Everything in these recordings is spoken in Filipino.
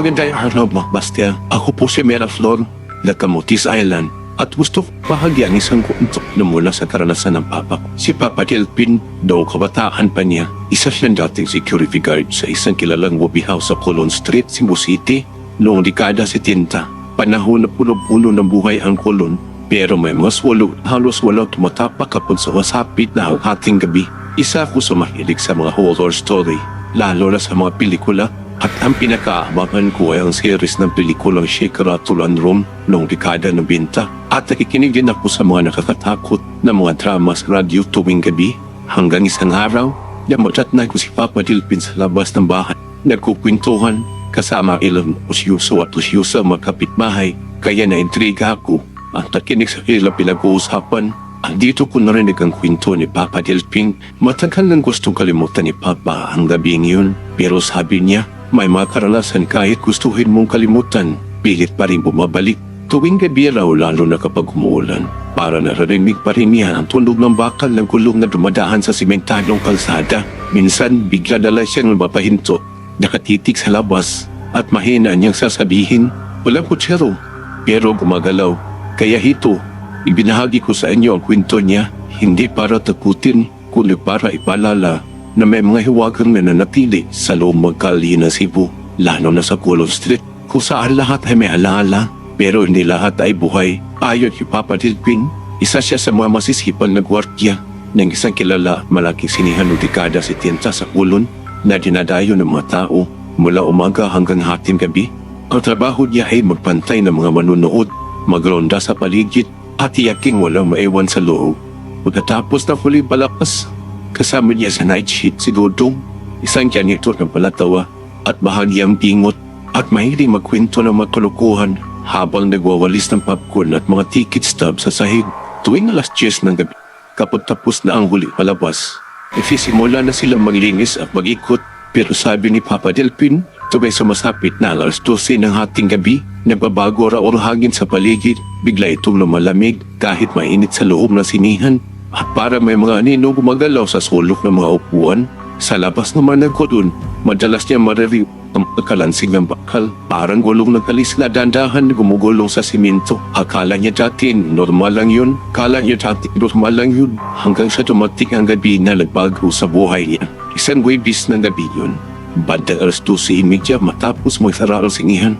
Magandang araw, Makbastia. Ako po si Mera Flor, na Camotes Island. At gusto ko bahagi ang isang kwento na mula sa karanasan ng papa ko. Si Papa Delpin, daw kabataan pa niya, isa siyang dating security guard sa isang kilalang movie house sa Colon Street, Cebu City, noong dekada 70. Panahon na puno-puno ng buhay ang Colon, pero may mga swalo, halos walang tumatapak kapag sa wasapit na ang ating gabi. Isa ako sa mahilig sa mga horror story, lalo na sa mga pelikula at ang pinakaabangan ko ay ang series ng pelikulang Shakira Tulan Room noong dekada ng binta. At nakikinig din ako sa mga nakakatakot na mga drama sa radyo tuwing gabi. Hanggang isang araw, na ko si Papa Dilpin sa labas ng bahay. Nagkukwentuhan kasama ilang usyuso at usyuso ang mga kapitbahay. Kaya naintriga ako at nakinig sa kanilang pinag-uusapan Andito ko narinig ang kwento ni Papa Delping. Matagal nang gustong kalimutan ni Papa ang gabing yun. Pero sabi niya, may mga karanasan kahit gustuhin mong kalimutan. Pilit pa rin bumabalik. Tuwing gabi raw lalo na kapag umuulan. Para naririnig pa rin niya ang tunog ng bakal ng kulong na dumadaan sa simentadong kalsada. Minsan bigla dala siyang mapahinto. Nakatitik sa labas at mahina niyang sasabihin, walang kutsero. Pero gumagalaw. Kaya hito, Ibinahagi ko sa inyo ang kwento niya, hindi para takutin, kundi para ipalala na may mga hiwagang nananatili sa loob magkali ng Cebu, lalo na sa Colon Street, kung saan lahat ay may alaala, pero hindi lahat ay buhay. Ayon kay Papa Dilpin, isa siya sa mga masisipan na gwardiya ng isang kilala malaking sinihan ng dekada 70 sa Colon na dinadayo ng mga tao mula umaga hanggang hating gabi. Ang trabaho niya ay magpantay ng mga manunood, magronda sa paligid at tiyaking walang maiwan sa loob. Pagkatapos na huli palakas, kasama niya sa night shift si Dodong, isang janitor ng palatawa at bahagyang pingot at mahilig magkwento ng mga kalukuhan habang nagwawalis ng popcorn at mga ticket stub sa sahig tuwing alas 10 ng gabi. Kapag tapos na ang huli palabas, ifisimula na sila maglinis at mag-ikot pero sabi ni Papa Delpin, tuwing sumasapit na alas 12 ng hating gabi, nagbabago raw ang hangin sa paligid, bigla itong lumalamig kahit mainit sa loob ng sinihan. Para may mga anino gumagalaw sa sulok ng mga upuan, sa labas naman ng kodon, madalas niya maririw ang pagkalansing ng bakal. Parang gulong ng dandahan na gumugulong sa simento. Akala niya dati normal lang yun. Akala niya dati normal lang yun. Hanggang sa dumating ang gabi na nagbago sa buhay niya. Isang webis ng gabi yun. Bandang alas 12.30 matapos magsara ang singihan.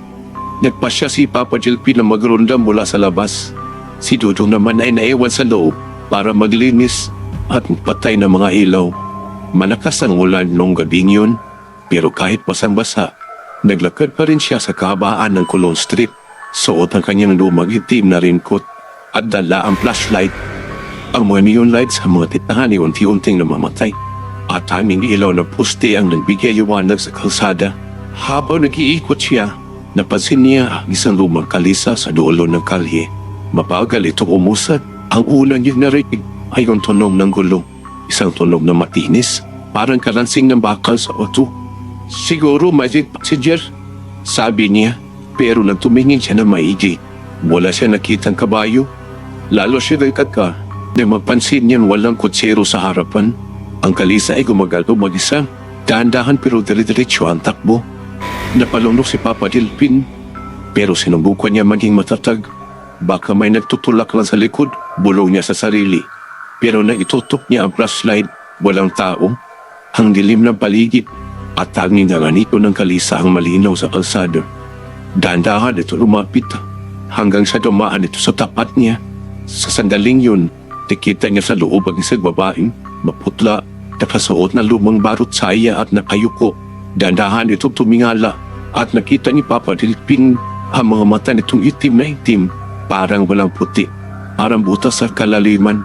Nagpa siya si Papa Jelpi na magronda mula sa labas. Si Dudong naman ay naiwan sa loob para maglinis at patay ng mga ilaw. Malakas ang ulan nung gabing yun, pero kahit basang-basa, naglakad pa rin siya sa kahabaan ng Colon Street. Suot ang kanyang lumang itim na raincoat at dala ang flashlight. Ang mga neon lights sa mga titahan ay unti-unting namamatay at aming ilaw na poste ang nagbigay liwanag sa kalsada. Habang nag-iikot siya, napansin niya ang isang lumang kalisa sa dulo ng kalye. Mabagal ito umusad. Ang una niya narinig ay ang tunog ng gulong. Isang tunog na matinis, parang kalansing ng bakal sa auto. Siguro magic passenger, sabi niya. Pero nang tumingin siya na maigi, wala siya nakitang kabayo. Lalo siya nagkaka na mapansin niyan walang kutsero sa harapan. Ang kalisa ay gumagalaw mag-isa. Dahan-dahan pero dire-diretso ang takbo. Napalunok si Papa Dilpin. Pero sinubukan niya maging matatag. Baka may nagtutulak lang sa likod, bulong niya sa sarili. Pero nang itutok niya ang flashlight, walang tao. Ang dilim ng paligid at tanging ang anito ng kalisa ang malinaw sa kalsada. Dahan-dahan ito lumapit hanggang sa dumaan ito sa tapat niya. Sa sandaling yun, nakita niya sa loob ang isang babaeng maputla, nakasuot na lumang barot saya at nakayuko. Dahan-dahan itong tumingala at nakita ni Papa Dilpin ang mga mata nitong itim na itim, parang walang puti, parang butas sa kalaliman.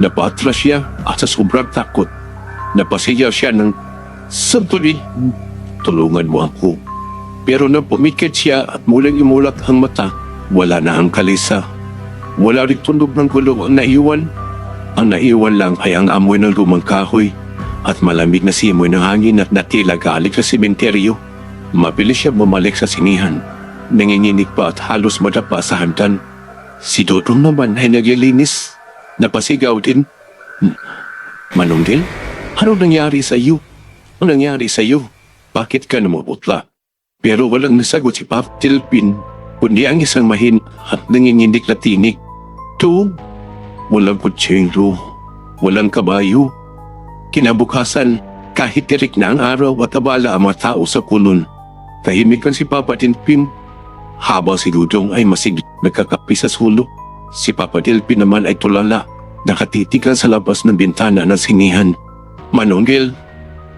Napaatras siya at sa sobrang takot. Napasiyaw siya ng, Sandali, tulungan mo ako. Pero nang pumikit siya at mulang imulat ang mata, wala na ang kalisa. Wala rin tunog ng gulong ang naiwan. Ang naiwan lang ay ang amoy ng lumang kahoy at malamig na simoy ng hangin at natila galing sa sementeryo. Mabilis siya bumalik sa sinihan. Nanginginig pa at halos madapa sa hagdan. Si Dodong naman ay naglilinis. Napasigaw din. "Hmm, Manungdil, ano nangyari sa iyo? Ano nangyari sa iyo? Bakit ka namumutla? Pero walang nasagot si Papa Tilpin, kundi ang isang mahin at nanginginig na tinig. Two, walang kutsero, walang kabayo. Kinabukasan, kahit tirik na ang araw at abala ang mga tao sa kulon, tahimik lang si Papa Tilpin habang si Dudong ay masig nagkakapi sa sulok. Si Papa Tilpin naman ay tulala, nakatitig lang sa labas ng bintana ng sinihan. Manonggil,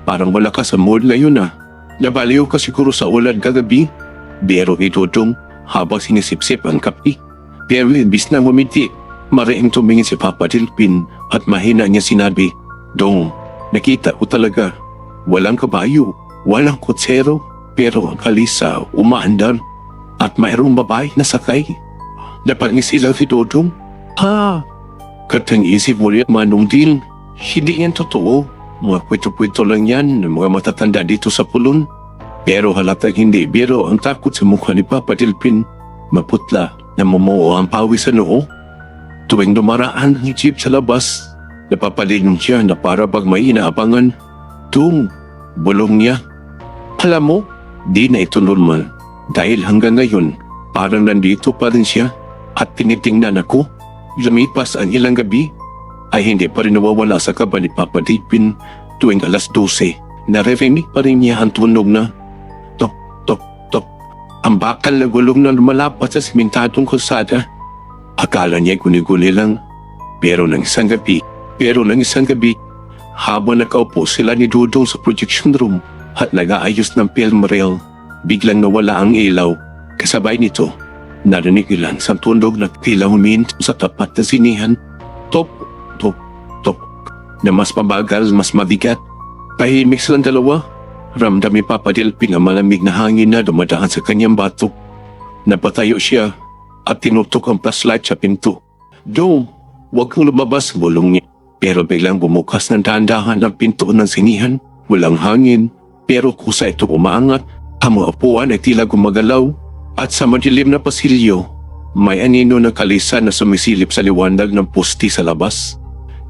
parang wala ka sa mood ngayon ah. Nabaliw ka siguro sa ulan kagabi. Pero itutong habang sinisipsip ang kapi. Pero imbis na ngumiti, mariing tumingin si Papa Tilpin at mahina niya sinabi, Dong, nakita ko talaga. Walang kabayo, walang kutsero, pero ang kalisa umaandar at mayroong babae na sakay. Napangis ilang si Dodong. Ha? Katang isip mo rin manong din. Hindi yan totoo. Mga kwento-kwento lang yan ng mga matatanda dito sa pulon. Pero halatang hindi biro ang takot sa mukha ni Papa Tilpin. Maputla na mumuo ang pawis sa noo. Tuwing dumaraan ang jeep sa labas, napapalingon siya na para bang may inaabangan. Tung, bulong niya. Alam mo, di na ito normal. Dahil hanggang ngayon, parang nandito pa rin siya at tinitingnan ako. Lumipas ang ilang gabi, ay hindi pa rin nawawala sa kaba ni Papa Dipin tuwing alas 12. Naririnig pa rin niya ang tunog na tok, tok, tok. Ang bakal na gulong na lumalapat sa simentadong kalsada. Akala niya guni-guni lang. Pero ng isang gabi, pero ng isang gabi, habang nakaupo sila ni Dudong sa projection room at nag-aayos ng film reel, biglang nawala ang ilaw. Kasabay nito, narinig ilan sa tunog na tila huminto sa tapat na sinihan. Top, top, top. Na mas mabagal, mas mabigat. Pahimik silang dalawa. Ramdam ni Papa Delping ang malamig na hangin na dumadaan sa kanyang batok. Napatayo siya at tinutok ang flashlight sa pinto. Dong, huwag kang lumabas, bulong niya. Pero biglang bumukas ng dahan-dahan ang pinto ng sinihan. Walang hangin, pero kusa ito umaangat. Ang mga upuan ay tila gumagalaw. At sa madilim na pasilyo, may anino ng kalisa na sumisilip sa liwanag ng pusti sa labas.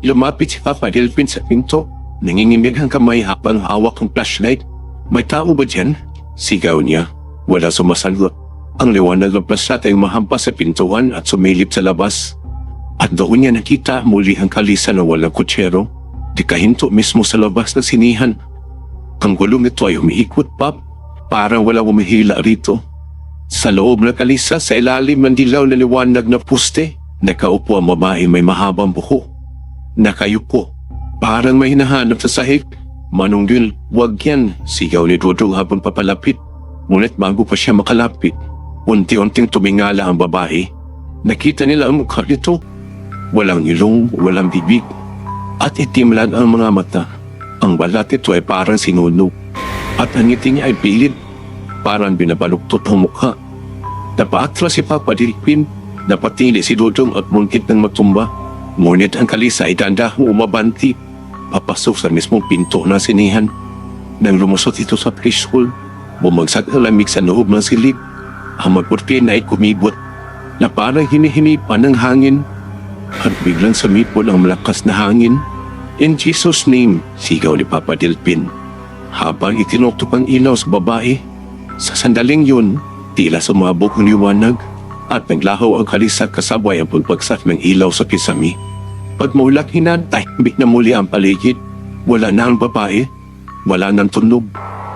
Lumapit si Papa Delpin sa pinto. Nangingimig ang kamay habang hawak ng flashlight. May tao ba dyan? Sigaw niya. Wala sumasagot. Ang liwanag ng flashlight ay mahampas sa pintuan at sumilip sa labas. At doon niya nakita muli ang kalisa na walang kutsero. Di kahinto mismo sa labas ng sinihan. Ang gulong nito ay umiikot pa. Parang walang umihila rito. Sa loob ng kalisa, sa ilalim ng dilaw na liwanag na puste, nakaupo ang babae may mahabang buho. Nakayupo. Parang may hinahanap sa sahig. Manong Dil, wag yan, sigaw ni Dudong habang papalapit. Ngunit bago pa siya makalapit, unti-unting tumingala ang babae. Nakita nila ang mukha nito. Walang ilong, walang bibig. At itim lang ang mga mata. Ang balat nito ay parang sinunog. At ang ngiti niya ay pilit. Parang binabaluktot ang mukha. Napaatras si Papa Dilpin. Napatili si Dudong at muntit ng matumba. Ngunit ang kalisa ay dandahang umabanti. Papasok sa mismong pinto ng sinihan. Nang lumusot ito sa preschool, bumagsak ang lamig sa loob ng silid. Ang magkurtina ay kumibot na parang hinihinipan ng hangin at biglang sumipol ang malakas na hangin. In Jesus' name, sigaw ni Papa Delpin. Habang itinuktok ang ilaw sa babae, sa sandaling yun, tila sumabog ang liwanag at naglaho ang kalisa kasabay ang pagbagsak ng ilaw sa kisami. Pagmulat hinantay, na muli ang paligid. Wala na ang babae, wala nang tunog.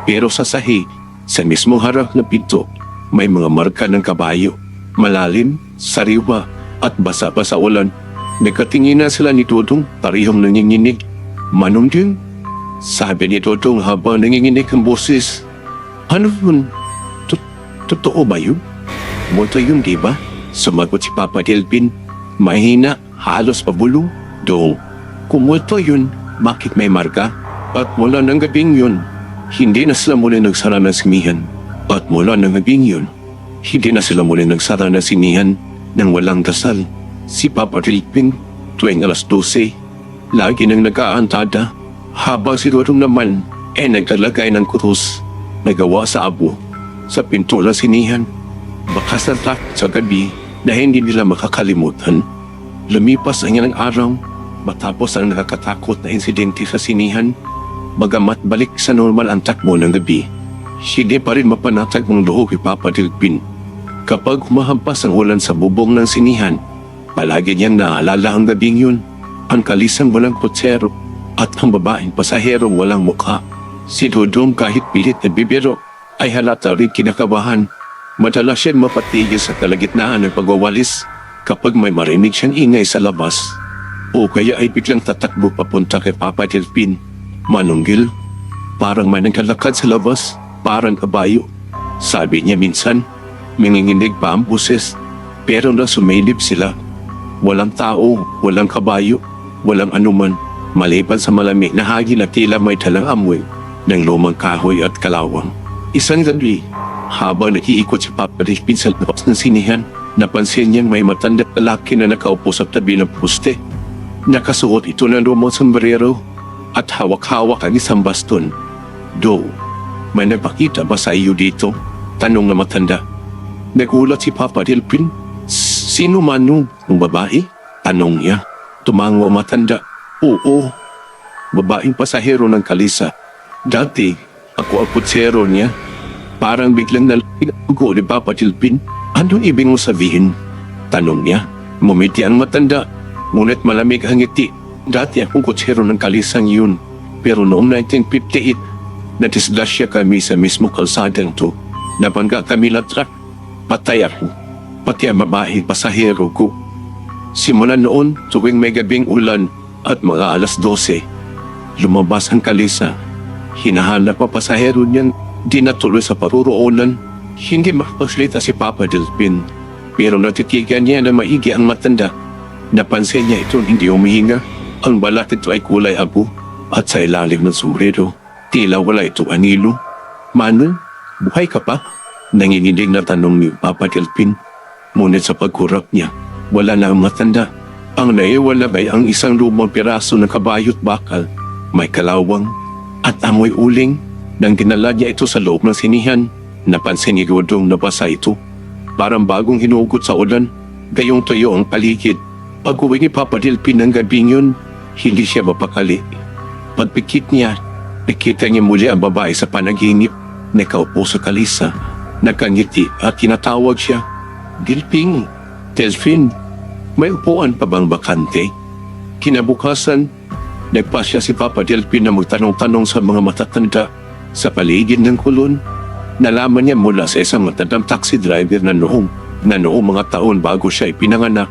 Pero sa sahi, sa mismong harap na pinto, may mga marka ng kabayo. Malalim, sariwa, at basa pa sa ulan. Nagkatinginan sila ni Dudong, parihong nanginginig. Manong din, sabi ni Dudong habang nanginginig ang boses. Ano yun? Totoo ba yun? Multo yun, di ba? Sumagot si Papa Delpin. Mahina, halos pabulong. Do, kung multo yun, bakit may marka? At mula ng gabing yun, hindi na sila muli nagsara ng simihan. At mula ng gabing yun, hindi na sila muli nagsara ng simihan nang walang dasal. Si Papa Delpin, tuwing alas 12, lagi nang nag-aantada. Habang si Dudong naman, ay naglalagay ng krus na gawa sa abo sa pinto ng sinihan. Takot sa gabi na hindi nila makakalimutan. Lumipas ang ilang araw matapos ang nakakatakot na insidente sa sinihan. Bagamat balik sa normal ang takbo ng gabi, Hindi pa rin mapanatag ng loob ni Papa Dilpin. Kapag humahampas ang ulan sa bubong ng sinihan, palagi niyang naalala ang gabing yun. Ang kalisang walang kutsero at ang babaeng pasahero walang mukha. Si Dudong kahit pilit na bibiro ay halata rin kinakabahan. Madalas siya mapatigil sa kalagitnaan ng pagwawalis kapag may marinig siyang ingay sa labas. O kaya ay biglang tatakbo papunta kay Papa Delpin. Manunggil, parang may nagkalakad sa labas, parang kabayo. Sabi niya minsan, minginginig pa ang buses, pero na sumilip sila. Walang tao, walang kabayo, walang anuman, maliban sa malamig na hangin na tila may talang amoy ng lumang kahoy at kalawang. Isang gabi, habang nakiikot si Papa Delpin sa labas ng sinihan, napansin niyang may matanda lalaki na nakaupo sa tabi ng puste. Nakasuot ito ng lumang sombrero at hawak-hawak ang isang baston. Do, may nagpakita ba sa iyo dito? Tanong na matanda. Nagulat si Papa Delpin. Sino man nung ang babae? Tanong niya. Tumango ang matanda. Oo, babaeng pasahero ng kalisa. Dati, ako ang kutsero niya. Parang biglang nalago ni Papa Delpin. Anong ibig mo sabihin? Tanong niya. Mumiti ang matanda. Ngunit malamig ang ngiti. Dati akong kutsero ng kalisang yun. Pero noong 1958, natislasya kami sa mismo kalsadang to. Nabangga kami latrak. Patay ako. Pati ang babae pasahero ko. Simula noon, tuwing may gabing ulan at mga alas 12, lumabas ang kalisa. Hinahanap pa pasahero niyan, di natuloy sa paruroonan. Hindi makapaslita si Papa Delpin. Pero natitigan niya na maigi ang matanda. Napansin niya ito hindi humihinga. Ang balat nito ay kulay abo at sa ilalim ng surido, tila wala ito anilo. Mano, buhay ka pa? Nanginginig na tanong ni Papa Delpin. Ngunit sa pagkurap niya, wala na ang matanda. Ang naiwala ay ang isang lumang piraso ng kabayot bakal, may kalawang at amoy uling. Nang dinala niya ito sa loob ng sinihan, napansin ni Godong na basa ito. Parang bagong hinugot sa ulan, gayong tuyo ang paligid. Pag uwi ni Papa Delpin ng gabing yun, hindi siya mapakali. Pagpikit niya, nakita niya muli ang babae sa panaginip, nakaupo sa kalisa, nakangiti at tinatawag siya. Dilping, Delphin, may upuan pa bang bakante? Kinabukasan, nagpasya si Papa Delpin na magtanong-tanong sa mga matatanda sa paligid ng kulon. Nalaman niya mula sa isang matandang taxi driver na noong, na noong mga taon bago siya ipinanganak,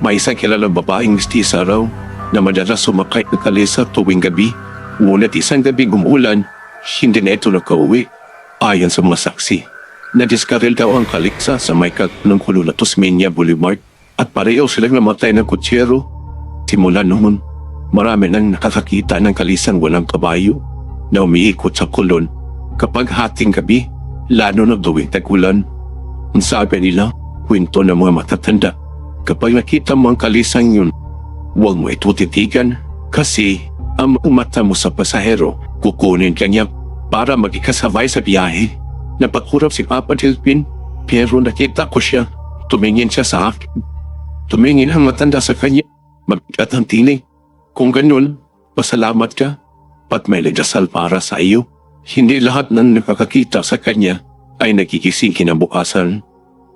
may isang kilalang babaeng mistisa raw na madalas sumakay ng kalesa tuwing gabi. Ngunit isang gabi gumulan, hindi na ito nakauwi. Ayon sa mga saksi, nadiskaril daw ang kaliksa sa may ng kulon na Tusmania Boulevard at pareho silang namatay ng kutsero. Simula noon, marami nang nakakakita ng kalisang walang kabayo na umiikot sa kulon kapag hating gabi, lalo na tuwing tagulan. Ang sabi nila, kwento ng mga matatanda, kapag nakita mo ang kalisang yun, huwag mo ito titigan kasi ang mata mo sa pasahero, kukunin ka niya para magkikasabay sa biyahe. Napakurap si Papa Delpin, pero nakita ko siya. Tumingin siya sa akin. Tumingin ang matanda sa kanya. Magkat ang tinig. Kung ganun, pasalamat ka. Pat may nagdasal para sa iyo. Hindi lahat ng nakakakita sa kanya ay nagigising kinabukasan.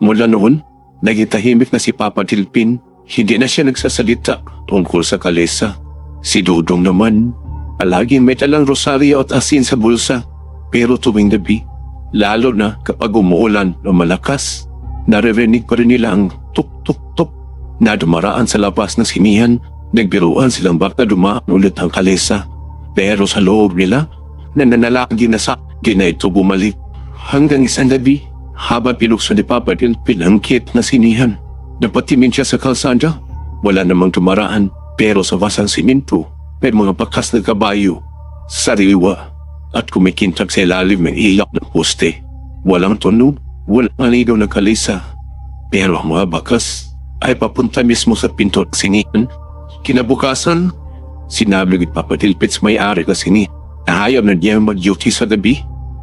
Mula noon, naging tahimik na si Papa Dilpin. Hindi na siya nagsasalita tungkol sa kalesa. Si Dudong naman, palaging may talang rosaryo at asin sa bulsa. Pero tuwing gabi, lalo na kapag umuulan o malakas, naririnig pa rin nila ang tuk-tuk-tuk na dumaraan sa labas ng simihan. Nagbiruan silang baka dumaan ulit ang kalesa. Pero sa loob nila, nananalagi na sa di na ito bumalik. Hanggang isang gabi, habang pinukso ni Papa Del pinangkit na sinihan. Napatimin siya sa kalsada. Wala namang dumaraan, pero sa wasang siminto, may mga bakas na kabayo, sariwa, at kumikintag sa ilalim ng iyak ng poste. Walang tunog, walang aligaw na kalisa. Pero ang mga bakas ay papunta mismo sa pinto ng sinihan. Kinabukasan, sinabi ni Papa may-ari na sinihan na ayaw na niya mag-duty sa gabi.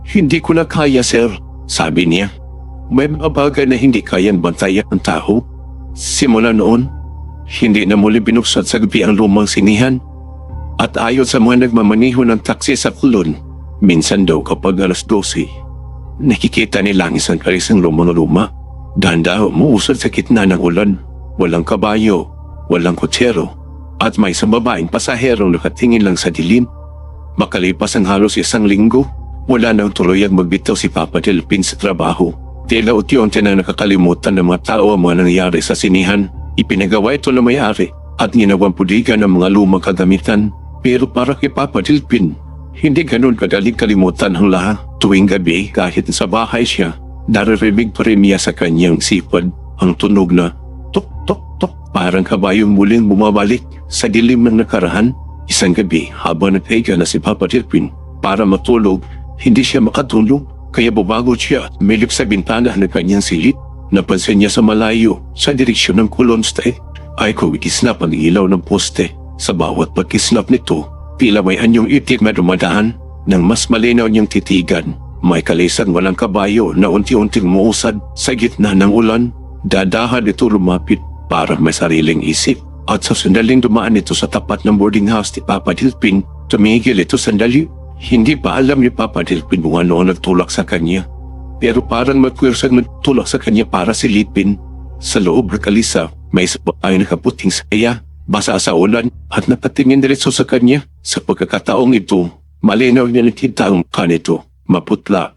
Hindi ko na kaya, sir, sabi niya. May mga bagay na hindi kayang bantayan ng tao. Simula noon, hindi na muli binuksan sa gabi ang lumang sinihan. At ayon sa mga nagmamaniho ng taksi sa kulon, minsan daw kapag alas 12, nakikita nila ang isang karisang lumang-luma. Danda umuusad sa gitna ng ulan. Walang kabayo, walang kutsero, at may isang babaeng pasaherong nakatingin lang sa dilim. Makalipas ang halos isang linggo, wala nang tuluyang magbitaw si Papa Delpin sa trabaho. Tila unti-unti na nakakalimutan ng mga tao ang mga nangyari sa sinihan. Ipinagawa ito ng may-ari at ginawang pudigan ng mga lumang kagamitan. Pero para kay Papa Delpin, hindi ganun kadaling kalimutan ang lahat. Tuwing gabi, kahit sa bahay siya, naririnig pa rin niya sa kanyang sipad ang tunog na tok tok tok parang kabayong muling bumabalik sa dilim ng nakarahan. Isang gabi, habang naghiga na si Papa Delpin para matulog, hindi siya makatulog. Kaya bumagot siya at milip sa bintana ng kanyang silid. Napansin niya sa malayo, sa direksyon ng kulonste, ay kumikislap ang ilaw ng poste. Sa bawat pagkislap nito, tila may anyong itik na dumadaan nang mas malinaw niyang titigan. May kalisang walang kabayo na unti-unting muusad sa gitna ng ulan. Dadahan ito lumapit para may sariling isip. At sa sandaling dumaan ito sa tapat ng boarding house ni Papa Dilpin, tumigil ito sandali. Hindi pa alam ni Papa Dilpin kung ano ang nagtulak sa kanya. Pero parang magkwirsang nagtulak sa kanya para silipin. Sa loob ng kalisa, may isa ay nakaputing saya, basa sa ulan at nakatingin diretso sa kanya. Sa pagkakataong ito, malinaw niya nakita ang mukha nito, maputla.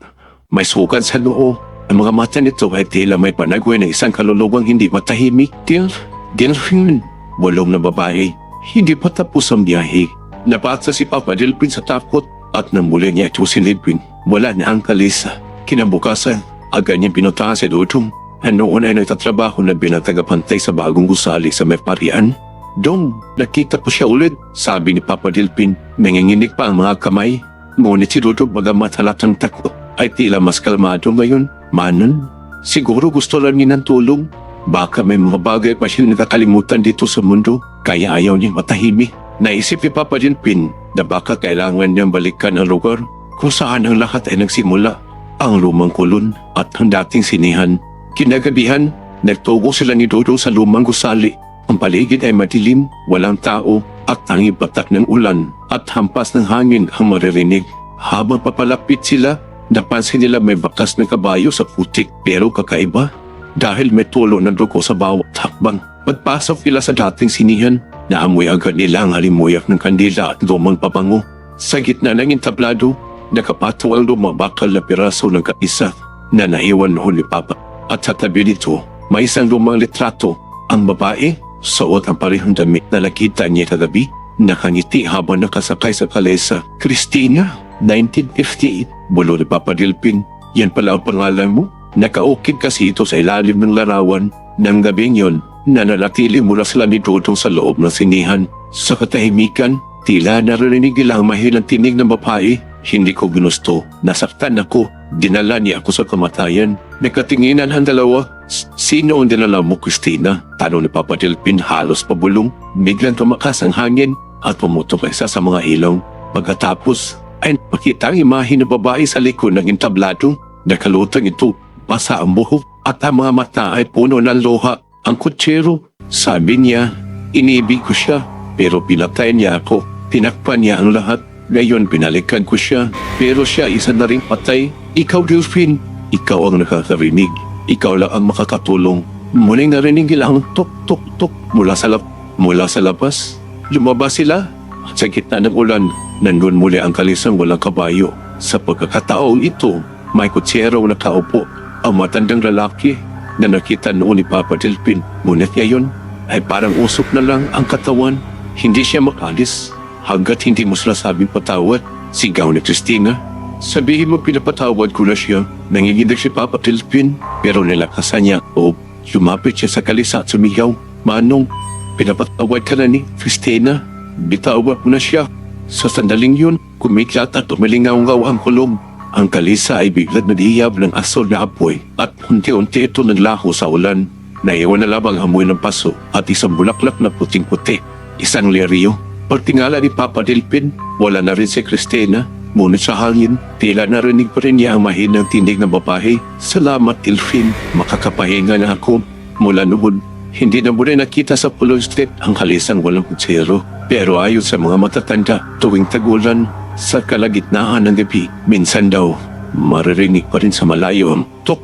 May sukat sa noo. Ang mga mata nito ay tila may panagwe ng isang kaluluwang hindi matahimik. Dil, Dilfin, walong na babae. Hindi pa tapos ang biyahe. Napatsa si Papa Dilpin sa takot at nang muli niya ito silipin. Wala na ang kalisa. Kinabukasan, agad niya pinutahan si Dudong. Ano noon ay nagtatrabaho na binatagapantay sa bagong gusali sa may parian. Dong, nakita po siya ulit, sabi ni Papa Dilpin. Nanginginig pa ang mga kamay. Ngunit si Dudong bagamat halatang takot ay tila mas kalmado ngayon. Manon, siguro gusto lang niya ng tulong. Baka may mga bagay pa siya nakakalimutan dito sa mundo, kaya ayaw niya matahimik. Naisip ni Papa Dilpin na baka kailangan niyang balikan ang lugar kung saan ang lahat ay nagsimula. Ang lumang kulon at ang dating sinihan. Kinagabihan, nagtugo sila ni Dodo sa lumang gusali. Ang paligid ay madilim, walang tao at tangi batak ng ulan at hampas ng hangin ang maririnig. Habang papalapit sila, napansin nila may bakas ng kabayo sa putik pero kakaiba dahil may tulo ng dugo sa bawat hakbang. Pagpasok nila sa dating sinihan, naamoy agad nila ang halimuyak ng kandila at lumang pabango. Sa gitna ng entablado, nakapatong ang lumabakal na piraso ng kaisa na naiwan noon ni Papa. At sa tabi nito, may isang lumang litrato. Ang babae, suot ang parehong damit na nakita niya kagabi, nakangiti habang nakasakay sa kalesa. Christina, 1958, bulo ni Papa Dilpin. Yan pala ang pangalan mo? Nakaukit kasi ito sa ilalim ng larawan. Nang gabing yon, nananatili mula sila ni Dodong sa loob ng sinihan. Sa katahimikan, tila narinig nila ang mahilang tinig ng babae. Hindi ko ginusto. Nasaktan ako. Dinala niya ako sa kamatayan. Nakatinginan ang dalawa. Sino ang dinala mo, Christina? Tanong ni Papa Delpin halos pabulong. Biglang tumakas ang hangin at pumutok isa sa mga ilong. Pagkatapos ay nakita ang imahe ng babae sa likod ng entablado. Nakalutang ito, basa ang buhok at ang mga mata ay puno ng luha. Ang kutsero, sabi niya, inibig ko siya pero pinatay niya ako. Tinakpan niya ang lahat. Ngayon pinalikan ko siya pero siya isa na rin patay. Ikaw, Delphine, ikaw ang nakakarinig. Ikaw lang ang makakatulong. Muling narinig nila ang tok tok tok mula sa lap mula sa labas. Lumabas sila sa gitna ng ulan, nandun muli ang kalisang walang kabayo. Sa pagkakataong ito, may kutsero na nakaupo ang matandang lalaki na nakita noon ni Papa Delpin. Ngunit ngayon ay parang usok na lang ang katawan. Hindi siya makalis hanggat hindi mo sila sabing patawad. Sigaw ni Christina. Sabihin mo pinapatawad ko na siya. Nanginginig si Papa Delpin pero nilakasan niya o lumapit siya sa kalisa at sumigaw. Manong, pinapatawad ka na ni Christina. Bitawad mo na siya. Sa sandaling yun, kumiklat at umilingaw-ngaw ang kulong. Ang kalisa ay biglang nadiyab ng asol na apoy at unti-unti ito naglaho sa ulan. Naiwan na lamang ang amoy ng paso at isang bulaklak na puting-puti. Isang lirio. Pagtingala ni Papa Delpin, wala na rin si Christina. Ngunit sa hangin, tila narinig pa rin niya ang mahinang tinig ng babae. Salamat, Delphin. Makakapahinga na ako. Mula noon, hindi na muna nakita sa Pulo Street ang halisang walang kutsero. Pero ayon sa mga matatanda, tuwing tagulan, sa kalagitnaan ng gabi, minsan daw, maririnig pa rin sa malayo ang tuk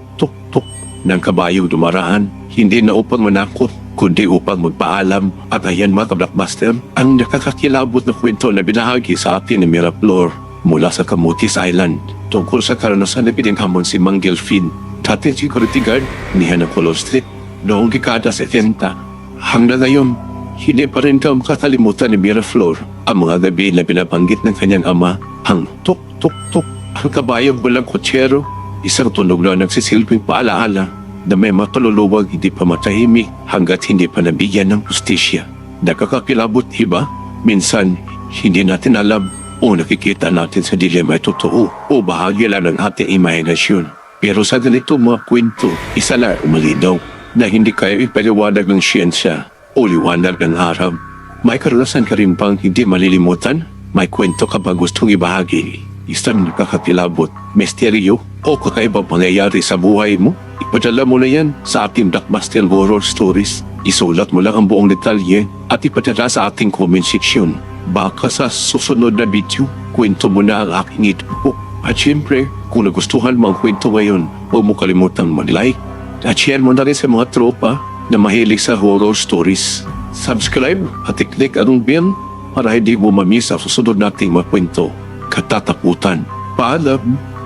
ng kabayo dumaraan. Hindi na upang manakot, kundi upang magpaalam. At ayan mga blockbuster, ang nakakakilabot na kwento na binahagi sa atin ni Miraflor mula sa Camotes Island tungkol sa karanasan na pininghamon si Mang Gelfin, dati security guard ni Hanapolo Street noong dekada 70. Hanggang ngayon, hindi pa rin daw makakalimutan ni Miraflor ang mga gabi na binabanggit ng kanyang ama ang tuk tuk tuk ang kabayang walang kutsero isang tunog na nagsisilbing paalaala na may matululuwag hindi pa matahimik hanggat hindi pa nabigyan ng justisya. Nakakakilabot iba, minsan hindi natin alam o nakikita natin sa dilema ay totoo o bahagi lang ng ating imahinasyon. Pero sa ganito mga kwento, isa lang umalinaw na hindi kaya ipaliwanag ng siyensya o liwanag ng araw. May karanasan ka rin bang hindi malilimutan? May kwento ka ba gustong ibahagi? Isang nakakakilabot, misteryo o kakaibang pangyayari sa buhay mo? Ipadala mo na yan sa ating Blockbuster Horror Stories. Isulat mo lang ang buong detalye at ipadala sa ating comment section. Baka sa susunod na video, kwento mo na ang aking ito. At syempre, kung nagustuhan mo ang kwento ngayon, huwag mo kalimutang mag-like at share mo na rin sa mga tropa na mahilig sa horror stories. Subscribe at i-click anong bell para hindi mo mamiss ang susunod nating mga. Katatakutan. Paalam!